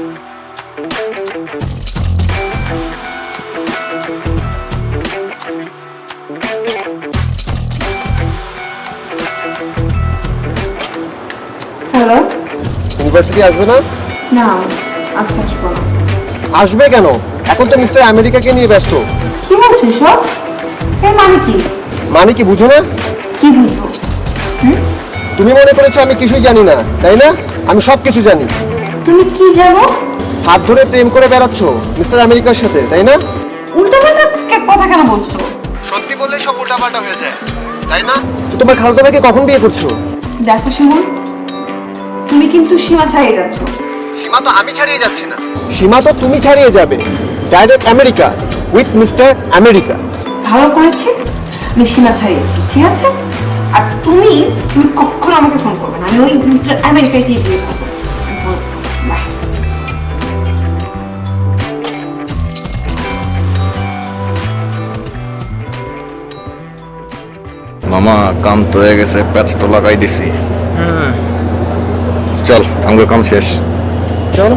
Hello? University আসবে না? না আজকে আসব না। আসবে কেন? এখন তো মিস্টার আমেরিকাকে নিয়ে ব্যস্ত। কি বলছো সব এর মানে কি? মানে কি বুঝো না? কি বুঝব? তুমি মনে করেছ আমি কিছুই জানি না তাই না? আমি সব কিছু জানি। তুমি কি জানো? হাত ধরে প্রেম করে বেড়াচ্ছ মিস্টার আমেরিকার সাথে তাই না? উল্টো পাল্টা কথা কেন বলছো? সত্যি বললে সব উল্টাপাল্টা হয়ে যায় তাই না? তোমার খালতো ভাইকে কখন বিয়ে করছ? দেখো শিমুল তুমি কিন্তু সীমা ছাড়িয়ে যাচ্ছ। সীমা তো আমি ছাড়িয়ে যাচ্ছি না। সীমা তো তুমি ছাড়িয়ে যাবে। Direct America with mister America ভালো করেছি আমি সীমা ছাড়িয়েছি ঠিক আছে? আর তুমি তুমি কখনো আমাকে ফোন করবে না। আমি ওই মিস্টার আমেরিকায় দিয়ে বিয়ে করব। মামা কাম তো হয়ে গেছে প্যাচ তো লাগাই দিছি। চল আমাকে কাম শেষ। চলো।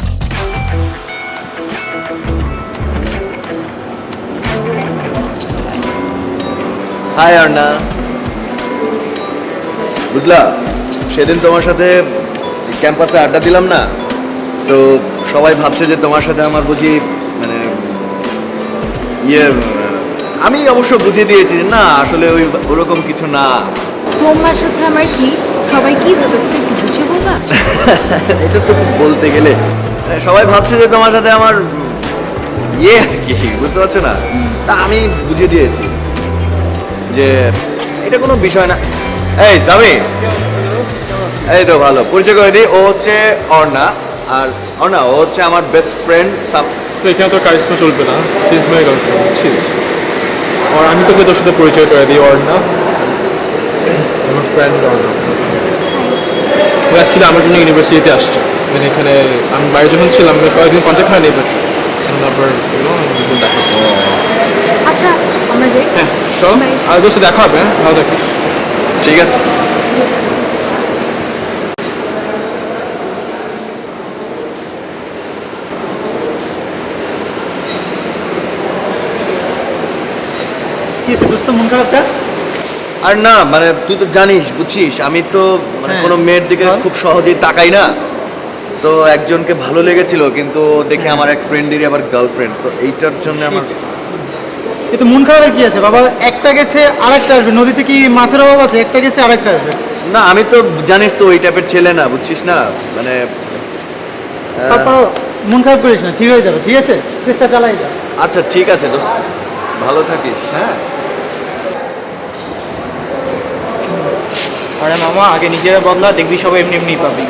হাই অর্ণা বুঝলা সেদিন তোমার সাথে ক্যাম্পাসে আড্ডা দিলাম না তো সবাই ভাবছে যে তোমার সাথে আমার বুঝি মানে ইয়ে আমি অবশ্য বুঝিয়ে দিয়েছি যে না আসলে ওই ওরকম কিছু না। তোমার সাথে আমার কি সবাই কি ভেবেছে বুঝে বলবা? এটা তো বলতে গেলে মানে সবাই ভাবছে যে তোমার সাথে আমার ইয়ে আর কি বুঝতে পারছ না? তা আমি বুঝিয়ে দিয়েছি। যে এটা কোনো বিষয় না। এই সামি। এই তো ভালো পরিচয় করে দিই ও হচ্ছে অর্ণা। আর অর্ণা ও হচ্ছে আমার বেস্ট ফ্রেন্ড সাম তো এখানে তোর কারিশমা চলবে না। প্লিজ মাই গার্লফ্রেন্ড আর আমি তোকে তোর সাথে পরিচয় করে দিই অর্ণা। আমার ফ্রেন্ড অর্ণা। ও অ্যাকচুয়ালি আমার জন্য ইউনিভার্সিটিতে আসছে। মানে এখানে আমি বাইরে যখন ছিলাম আমি কয়েকদিন কন্ট্যাক্ট হয়নি বাট এখন আবার দেখা আচ্ছা আমরা যাই। হ্যাঁ। চল আর দোস্ত দেখা হবে হ্যাঁ? ভালো থাকিস ঠিক আছে। কি দোস্ত মন খারাপটা আর না মানে তুই তো জানিস বুঝছিস আমি তো মানে হ্যাঁ। কোনো মেয়ের দিকে হ্যাঁ। খুব সহজেই তাকাই না। তো একজনকে ভালো লেগেছিল কিন্তু দেখে আমার এক ফ্রেন্ডেরই আবার গার্লফ্রেন্ড তো এইটার জন্য আমার এ তো মন খারাপের কি আছে? বাবা একটা গেছে আরেকটা আসবে। নদীতে কি মাছের অভাব আছে? একটা গেছে আরেকটা আসবে। না আমি তো জানিস তো ওই টাইপের ছেলে না বুঝছিস না? মানে তারপর মন খারাপ করিস না ঠিক হয়ে যাবে ঠিক আছে? চেষ্টা চালাই যা। আচ্ছা ঠিক আছে দোস্ত। ভালো থাকিস হ্যাঁ? আরে মামা আগে নিজেরা বদলা দেখবি সবাই এমনি এমনি পাবি।